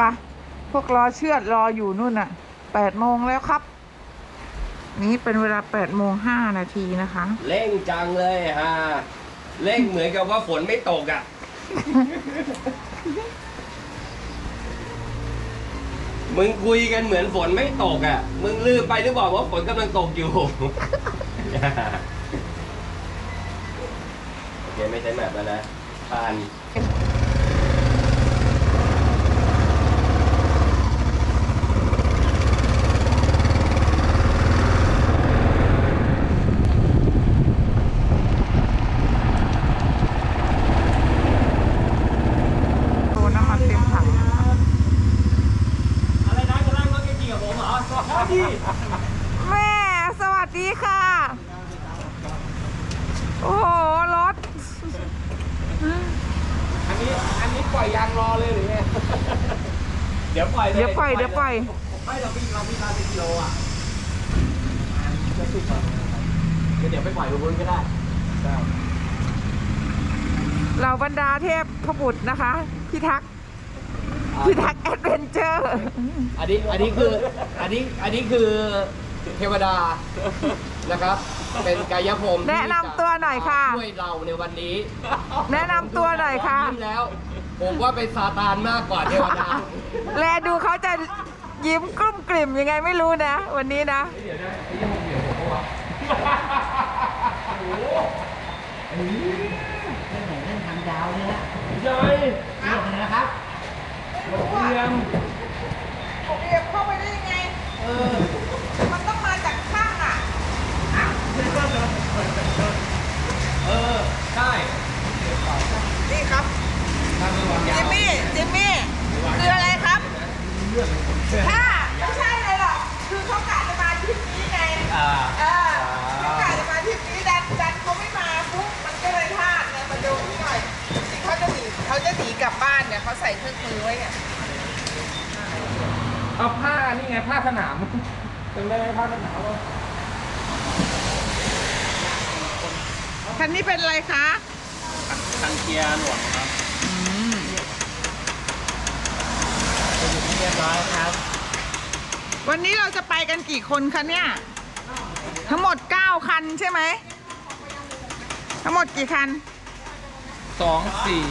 ไปะพวกรอเชือดรออยู่นู่นน่ะแปดโมงแล้วครับ นี่เป็นเวลาแปดโมงห้านาทีนะคะ เร่งจังเลยฮะเร่งเหมือนกับว่าฝนไม่ตกอะ มึงคุยกันเหมือนฝนไม่ตกอะ มึงลืมไปหรือเปล่าว่าฝนกำลังตกอยู่ โอเคไม่ใช่แบบแล้วนะผ่าน โตน้ำมันเต็มถังนะคะ อะไรนะจะนั่งรถกี่กับผมเหรอพี่ แม่สวัสดีค่ะ โอ้โห รถ อันนี้อันนี้ปล่อยยางรอเลยหรือไง เดี๋ยวปล่อยเลย เดี๋ยวปล่อยเดี๋ยวปล่อย ไม่เราพี่เราพี่มาเป็นกิโลอะจะสุกอะเดี๋ยวไปปล่อยบนก็ได้ได้ เหล่าบ รรดาเทพพบุตรนะคะพี่ทักษ์พี่ทักษ์แอดเวนเจอร์อันนี้อันนี้คืออันนี้อันนี้คือเทวดานะครับ เป็นกายภพแนะนำตัวหน่อยค่ะช่วยเราในวันนี้ แนะนำตัวหน่อยค่ะยิ้มแล้ว ผมว่าเป็นซาตานมากกว่าเทวดาแลดูเขาจะยิ้มกลุ้มกลิ่มยังไงไม่รู้นะ วันนี้นะ ใช่นะครับเรียมผมเรียกเข้าไปได้ยังไง มันต้องมาจากข้างอะ เออ ใช่ นี่ครับ จิมมี่ จิมมี่ คืออะไรครับ ถ้าไม่ใช่เลยหรอก คือเขากะจะมาทริปนี้ไง อ่า เออเขากะจะมาทริปนี้ดันดันเขาไม่มาปุ๊บมันก็เลยพลาดไงมาดูนี่หน่อยที่เขาจะหนีเขาจะหนีกลับบ้านเนี่ยเขาใส่เครื่องมือไว้เนี่ย เอาผ้านี่ไงผ้าสนามจำได้ไหมผ้าสนามวะ คันนี้เป็นอะไรคะคันเกียร์หลวงครับเรียบร้อยครับวันนี้เราจะไปกันกี่คนคะเนี่ย ทั้งหมด 9 คันใช่ไหม ทั้งหมดกี่คัน สองสี่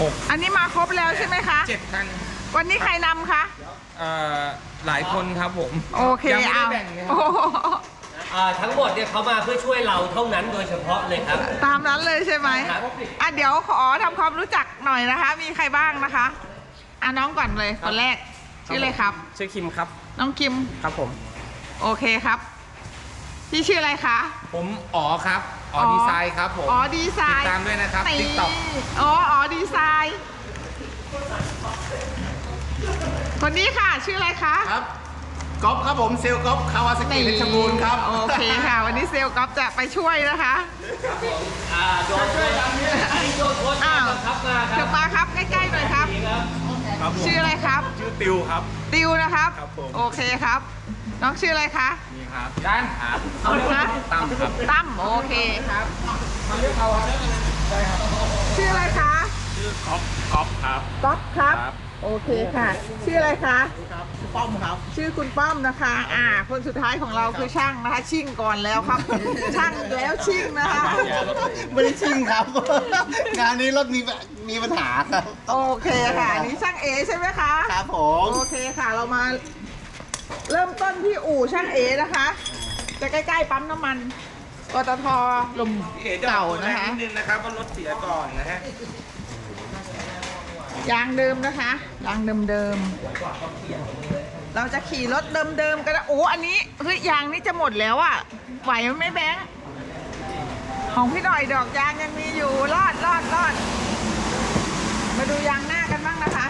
หกอันนี้มาครบแล้วใช่ไหมคะ เจ็ดคันวันนี้ใครนำคะ เอ่อหลายคนครับผมโอเคยังไม่ได้เอาแบ่งเลยคโอ้รับโห อ่าทั้งหมดเนี่ยเขามาเพื่อช่วยเราเท่านั้นโดยเฉพาะเลยครับ ตามนั้นเลยใช่ไหมครับ อะเดี๋ยวขอทำความรู้จักหน่อยนะคะ มีใครบ้างนะคะอะน้องก่อนเลยคนแรกชื่ออะไรครับ ชื่อคิมครับ น้องคิมครับผม โอเคครับ พี่ชื่ออะไรคะ ผมอ๋อครับอ๋อดีไซน์ครับผม อ๋อดีไซติดน์ตามด้วยนะครับนี่ TikTok อ๋ออ๋อดีไซน์ คนนี้ค่ะ ชื่ออะไรคะ ครับ ก๊อฟครับผมเซลล์ก๊อฟคาวาสกิเพชรบูรณ์ครับโอเคค่ะ วันนี้เซลล์ก๊อฟจะไปช่วยนะคะอ่าโดนช่วยทำเนี่ยอันนี้โดนโค้ชอ้าวบังคับมาคเดี๋รัยบวมาครับใกล้ๆหน่อยครับครับผมชื่ออะไรครับ ชื่อติวครับ ติวนะครับครับผมโอเคครับ น้องชื่ออะไรคะนี่ครับด้านครับนะตั้มครับตั้มโอเคครับชื่ออะไรคะชื่อก๊อฟก๊อฟครับก๊อฟครับครับ โอเคค่ะ ชื่ออะไรคะ ครับป้อมครับ ชื่อคุณป้อมนะคะ อ่า คนสุดท้ายของเราคือช่างนะคะ ชิ่งก่อนแล้วครับ ช่างแล้วชิ่งนะคะ ไม่ได้ชิงครับ งานนี้รถมีมีปัญหาครับ โอเคค่ะอันนี่ช่างเอใช่ไหมคะ ครับผม โอเคค่ะ เรามา เริ่มต้นที่อู่ช่างเอนะคะ จะใกล้ๆปั๊มน้ำมันปตทลมพี่เอ๋จะเก่าบอกตัวแรนะกคะนิดนึงนะครับว่ารถเสียก่อนนะฮะ ยางเดิมนะคะยางเดิมๆเราจะขี่รถเดิมๆก็ได้โอ้อันนี้เฮ้ยยางนี่จะหมดแล้วอะไหวไหมแบงค์ของพี่หน่อยดอกยางยังมีอยู่รอดรอดรอดมาดูยางหน้ากันบ้างนะคะ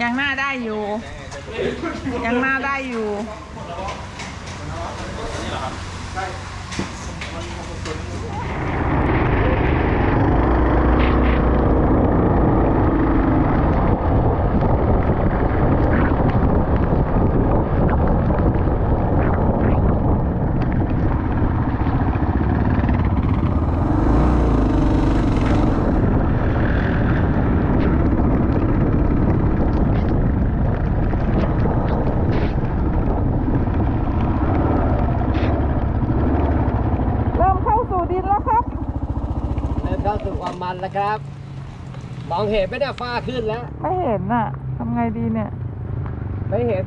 ยางหน้าได้อยู่ยางหน้าได้อยู่ เห็นไหมเนี่ยฟ้าขึ้นแล้ว ไม่เห็นน่ะทำไงดีเนี่ย ไม่เห็น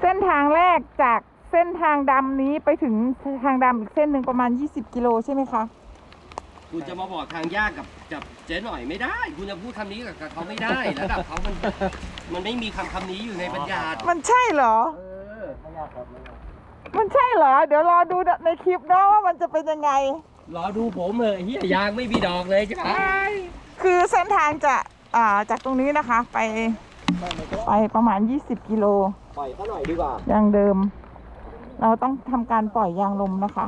เส้นทางแรกจากเส้นทางดำนี้ไปถึงทางดำอีกเส้นหนึ่งประมาณ 20 กิโลใช่ไหมคะคุณจะมาบอกทางยากกับกับเจ๊หน่อยไม่ได้คุณจะพูดคำนี้กับเขาไม่ได้ระดับเขามันมันไม่มีคำคำนี้อยู่ในบัญญัติมันใช่เหรอ เออมันใช่เหรอ เดี๋ยวรอดูในคลิปเนาะว่ามันจะเป็นยังไงรอดูผมเลยเฮียยางไม่มีดอกเลยจ้ะคือเส้นทางจะอ่าจากตรงนี้นะคะ ไปไปประมาณ 20 กิโลปล่อยเขาหน่อยดีกว่าอย่างเดิม เราต้องทำการปล่อยยางลมนะคะ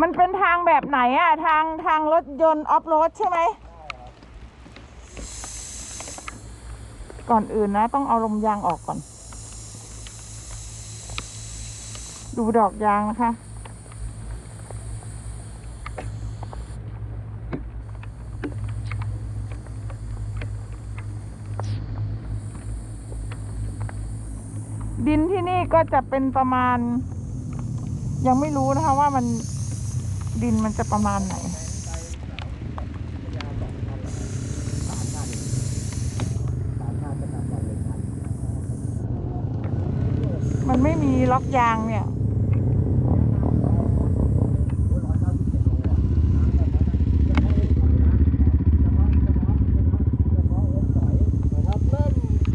มันเป็นทางแบบไหนอะทางทางรถยนต์ออฟโรดใช่ไหม ก่อนอื่นนะ ต้องเอาลมยางออกก่อน ดูดอกยางนะคะ ดินที่นี่ก็ จะเป็นประมาณ ยังไม่รู้นะคะว่ามันดินมันจะประมาณไหน มันไม่มีล็อกยางเนี่ย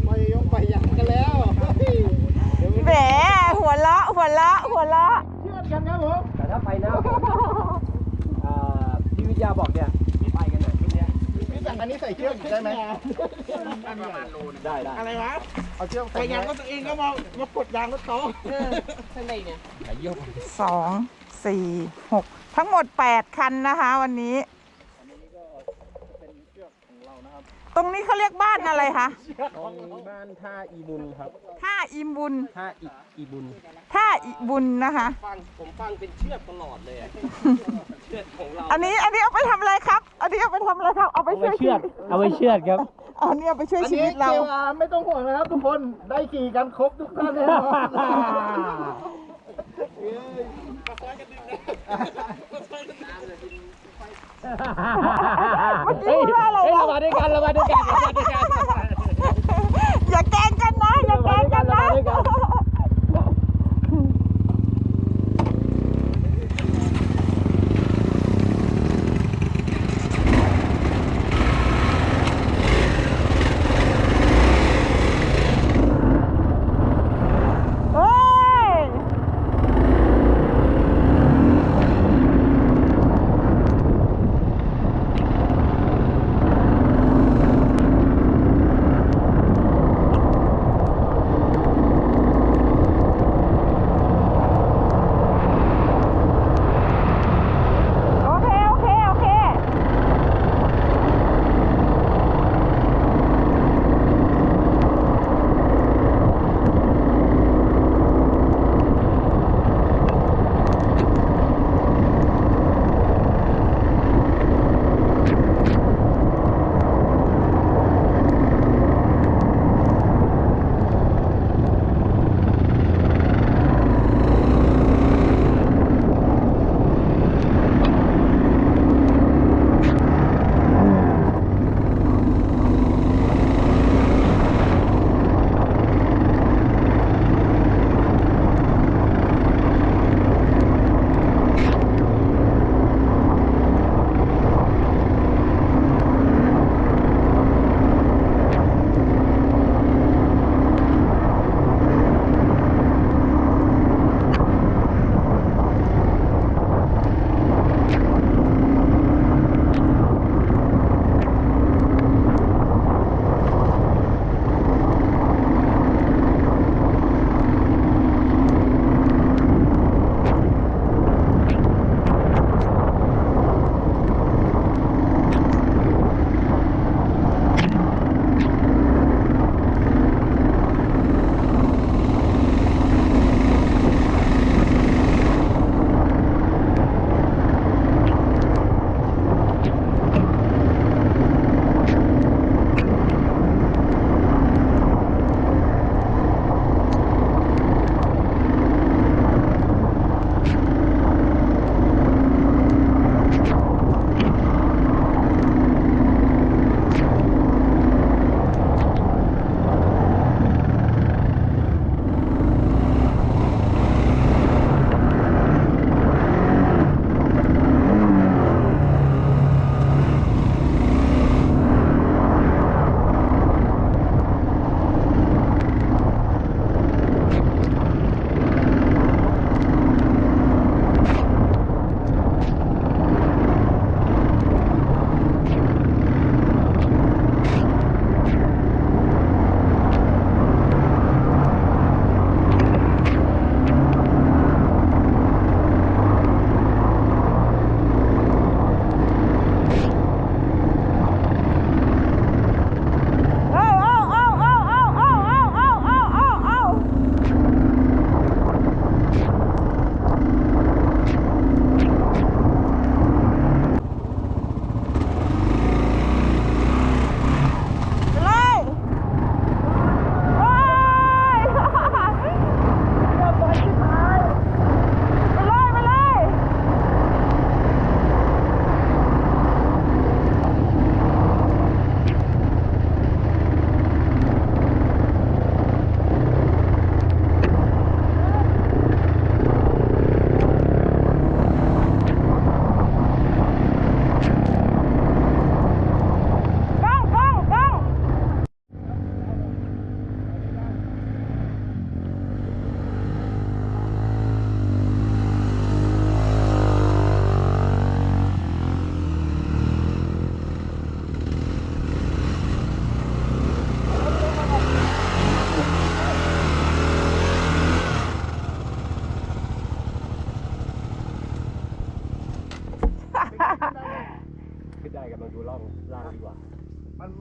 ไปยกไปยังกันแล้ว แหมหัวเราะหัวเราะหัวเราะ เชื่อกันครับผม แต่ถ้าไปนะอ่าพี่วิทยาบอกเนี่ยไปกันหน่อยที่เนี้ย พี่สั่ง อันนี้ใส่เชือกได้ไหมได้ได้อะไรวะเอาเชือกแต่ใส่ยางรถตัวเองก็มามากดยางรถเขาสองสี่หกทั้งหมดแปดคันนะคะวันนี้ ตรงนี้เขาเรียกบ้านอะไรคะบ้านท่าอีบุญครับท่าอิมบุญท่าอีอีบุญท่าอิบุญนะคะ ฟังผมฟังเป็นเชือกตลอดเลยอะ เชือกของเราอันนี้อันนี้เอาไปทำอะไรครับ อันนี้เอาไปทำอะไรครับ เอาไปช่วยชีวิตเอาไว้เชือดครับ อันนี้เอาไปช่วยอันชีนี้วิตเราเกลอาไม่ต้องห่วงนะครับทุกคนได้ขี่กันครบทุกท่านแน่นอน เมื่อกี้พูดว่าอะไรเฮ้ยนะเรามาด้วยกันเรามาด้วยกันเรามาด้วยกัน อย่าแกล้งกันนะ อย่าแกล้งกันนะ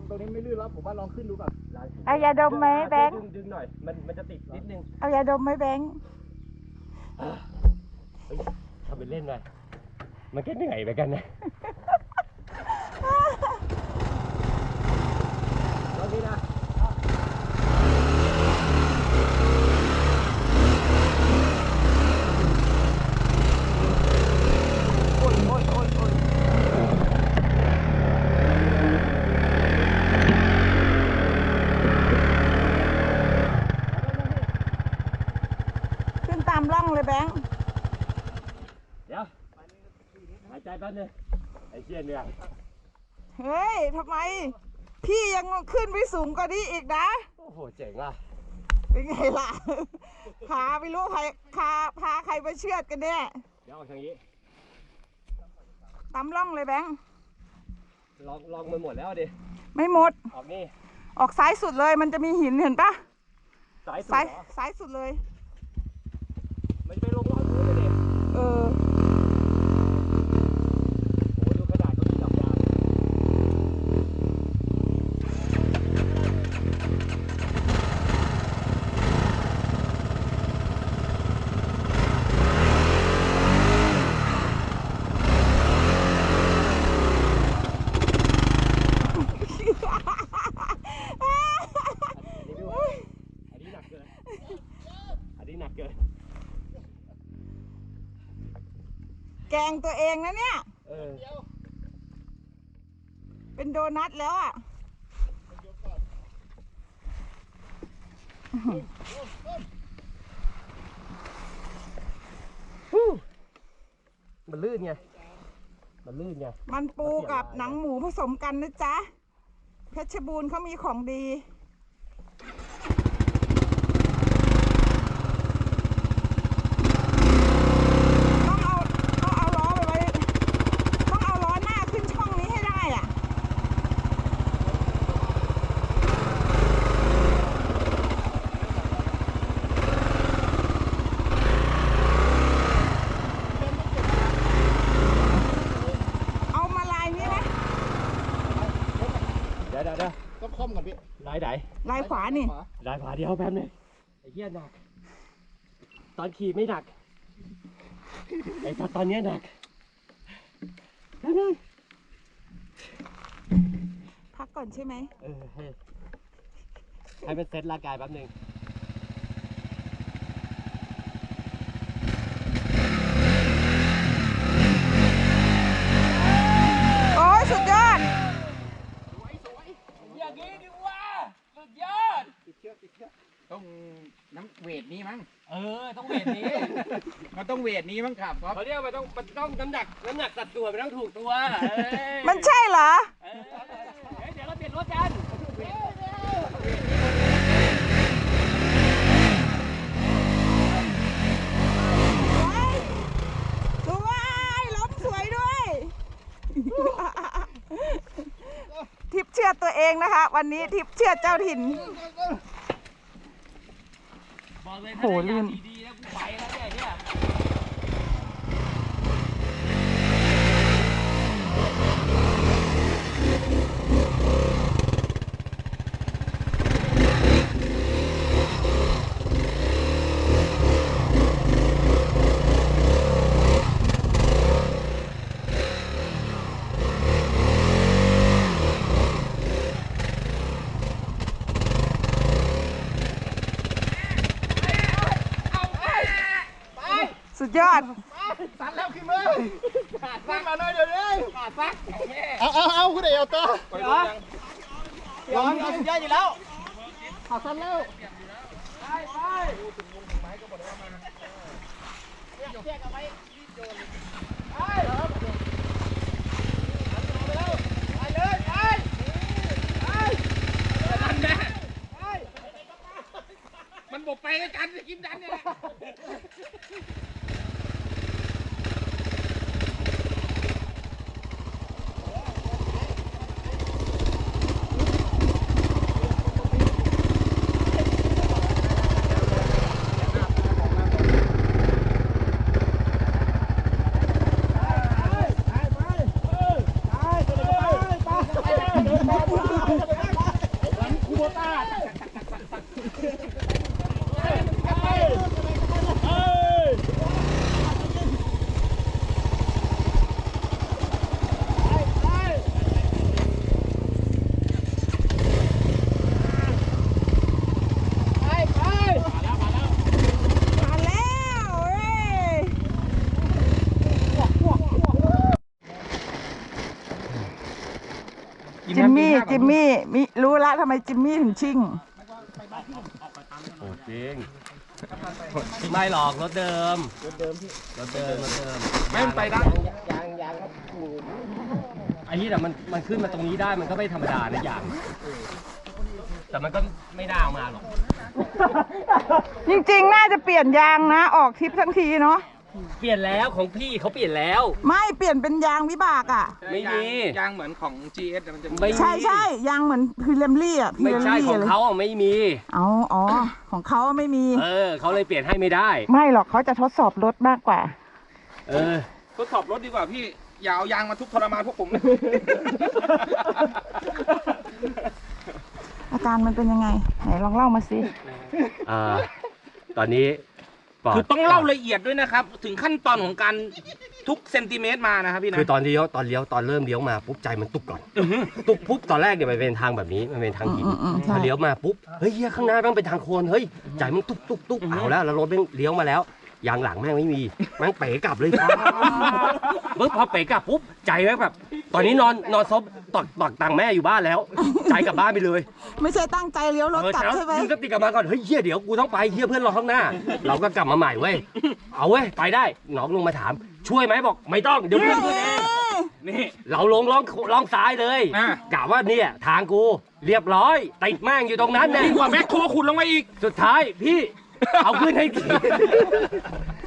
ตรงนี้ไม่ลื่นแล้วผมว่าลองขึ้นดูก่อนล่างดีเอายาดมไหมแบงค์ดึงดึงหน่อยมันมันจะติดนิดนึงเอายาดมไหมแบงค์เฮ้ยทำเป็นเล่นหน่อยมันก็เหนื่อยไปกันนะลองนี้นะ ขึ้นตามร่องเลยแบงค์ เดี๋ยว หายใจแป๊บนึงไอ้เชี่ยเหนื่อยเฮ้ยทำไม พี่ยังขึ้นไปสูงกว่านี้อีกนะ โอ้โหเจ๋งว่ะเป็นไงล่ะ พาไม่รู้ใครพาพาใครมาเชือดกันเนี่ยเดี๋ยวออกทางนี้ตามร่องเลยแบงค์ลองลองมันหมดแล้วดิไม่หมด ออกนี่ออกซ้ายสุดเลยมันจะมีหินเห็นปะสายสุดซ้ายเหรอซ้ายสุดเลย มันจะไปลงรอบนู้นเลยดิ เออ โอ้ดูขนาดก็มีดอกยาง อันนี้หนักเกิน อันนี้หนักเกิน แกงตัวเองนะเนี่ย เออเป็นโดนัทแล้วอะมันลื่นไง มันลื่นไง มันปูกับหนังหมูผสมกันนะจ๊ะ เพชรบูรณ์เขามีของดี ต้องเอาต้องเอาล้อไปไว้ ต้องเอาล้อหน้าขึ้นช่องนี้ให้ได้อะ เอามาลายนี้ไหม เดี๋ยวเดี๋ยวเดี๋ยว ต้องคล่อมก่อนพี่ ลายไหน ลายขวา นี่ขวาลายขวาเดียวแป๊บนึงไอ้เหี้ยหนัก ตอนขี่ไม่หนัก ไอ้ตอนตอนเนี้ยหนักแป๊บนึงพักก่อนใช่ไหมเออให้ให้มันเซ็ตร่างกายแป๊บนึง โอ้ยสุดยอด ต้องน้ำเวทนี้มั้ง เออต้องเวทนี้มันต้องเวทนี้มั้งครับครับเขาเรียกว่ามันต้องมันต้องน้ำหนักน้ำหนักสัดส่วนมันต้องถูกตัวเอ้ยมันใช่เหรอ เอ้ยเอ้ยเดี๋ยวเราเปลี่ยนรถกันสวยล้มสวยด้วย ทิปเชื่อดตัวเองนะคะ วันนี้ทิปเชื่อดเจ้าถิ่นบอกเลย โหถ้าได้ลื่ยางน ดีๆแล้วกูไปแล้วเนี่ยเนี่ย สุดยอด สั่นแล้วขึ้นมาขึ้นมาหน่อยเดี๋ยวนี้เอาเอาเอาคุณเอ๋เอาตัวไปรถยังยอมยอมเยอะอยู่แล้วขาสั่นแล้วดันแน่มันบอกไปด้วยกันจะกินดันเนี่ยไปไปไป จิ มมี่จิมมี่มิรู้ละทำไมจิมมี่ถึงชิ่ง โอ้จริงไม่หรอกรถเดิมรถเดิมพี่รถเดิมรถเดิมไม่มันไปได้ไอ้นี่แต่มันมันขึ้นมาตรงนี้ได้มันก็ไม่ธรรมดานะอย่างแต่มันก็ไม่น่าเอามาหรอก จริงๆ น่าจะเปลี่ยนยางนะ ออกทริปทั้งทีเนาะ เปลี่ยนแล้วของพี่เขาเปลี่ยนแล้ว ไม่เปลี่ยนเป็นยางวิบากอะ ไม่มี ยางเหมือนของ GS แต่มันจะไม่มีใช่ใช่ยางเหมือนพิเลมลี่อะพิไม่เลมใช่ลี่ของอะไรเขาอะไม่มี เอาอ๋อ ของเขาไม่มี เออเขาเลยเปลี่ยนให้ไม่ได้ ไม่หรอกเขาจะทดสอบรถมากกว่า เออ ทดสอบรถดีกว่าพี่ อย่าเอายางมาทุบทรมานพวกผมนะอาการมันเป็นยังไง ไหนลองเล่ามาสิ อ่า ตอนนี้ ปอดคือต้องเล่าละเอียดด้วยนะครับ ถึงขั้นตอนของการทุกเซนติเมตรมานะครับพี่นะ คือตอนเลี้ยวตอนเลี้ยวตอนเริ่มเลี้ยวมาปุ๊บใจมันตุกก่อนตุกปุ๊บตอนแรกเนี่ยมันเป็นทางแบบนี้มันเป็นทางหินอืมอืมอืมใช่ พอเลี้ยวมาปุ๊บเฮ้ยเหี้ยข้างหน้าแม่งเป็นทางโคลนเฮ้ยใจมันตุกตุกตุกเอาแล้วแล้วรถแม่งเลี้ยวมาแล้ว ยางหลังแม่งไม่มีแม่งเป๋กลับเลยปุ๊บพอเป๋กลับปุ๊บใจแม่งแบบ ตอนนี้นอนนอนซบตอกตอกตังค์แม่อยู่บ้านแล้ว ใจกลับบ้านไปเลยไม่ใช่ตั้งใจเลี้ยวรถเออกลับเช้าใช่ไหมยืนก็ติดกลับมาก่อนเฮ้ยเฮียเดี๋ยวกูต้องไปเฮียเพื่อนรอข้างหน้า เราก็กลับมาใหม่เว้ยเอาเว้ยไปได้น้องลงมาถาม ช่วยไหมบอกไม่ต้องเดี๋ยวเพื่อนช่วยเองนี่เราลงล่องล่องซ้ายเลยอะกะว่าเนี่ยทางกูเรียบร้อยติดแม่งอยู่ตรงนั้นเนี่ยยิ่งกว่าแม็กโคขุดลงมาอีก สุดท้ายพี่ เอาขึ้นให้ที